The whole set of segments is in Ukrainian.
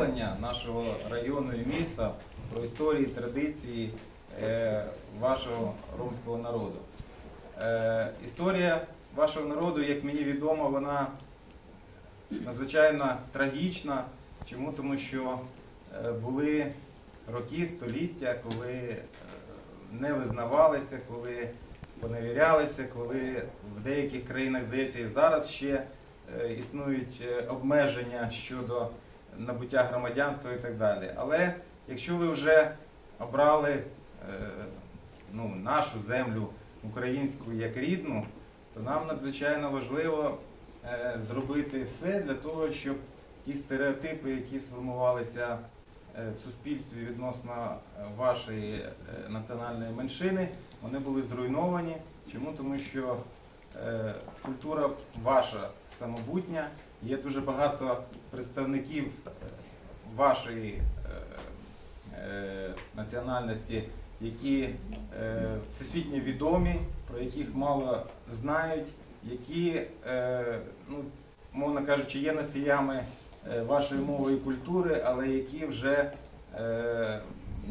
Нашого району і міста про історії, традиції е, вашого ромського народу. Е, Історія вашого народу, як мені відомо, вона надзвичайно трагічна. Чому? Тому що е, були роки, століття, коли не визнавалися, коли поневірялися, коли в деяких країнах, здається, і зараз ще існують обмеження щодо набуття громадянства і так далі. Але якщо ви вже обрали е, ну, нашу землю українську як рідну, то нам надзвичайно важливо е, зробити все для того, щоб ті стереотипи, які сформувалися е, в суспільстві відносно вашої національної меншини, вони були зруйновані. Чому? Тому що культура ваша самобутня, є дуже багато представників е, вашої е, е, національності, які е, всесвітньо відомі, про яких мало знають, які, е, ну, мовно кажучи, є носіями е, вашої мови і культури, але які вже е,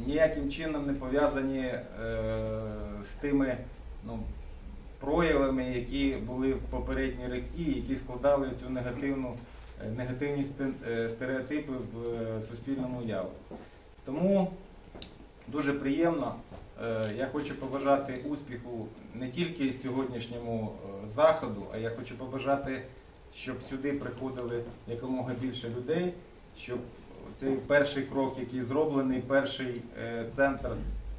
ніяким чином не пов'язані е, з тими ну, проявами, які були в попередні роки, які складали цю негативну, е, негативні е, стереотипи в е, суспільному уявленні. Тому дуже приємно. Я хочу побажати успіху не тільки сьогоднішньому заходу, а я хочу побажати, щоб сюди приходили якомога більше людей, щоб цей перший крок, який зроблений, перший центр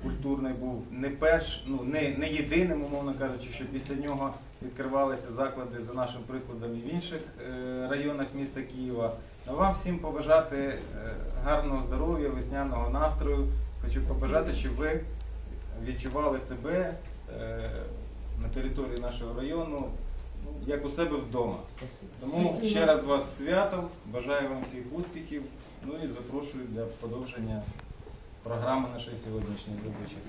культурний був не перш, ну не, не єдиним, умовно кажучи, що після нього відкривалися заклади за нашим прикладом і в інших е, районах міста Києва. А вам всім побажати е, гарного здоров'я, весняного настрою. Хочу побажати, щоб ви відчували себе е, на території нашого району ну, як у себе вдома. Тому ще раз вас святом, бажаю вам всіх успіхів, ну і запрошую для продовження програми нашої сьогоднішньої виборчої.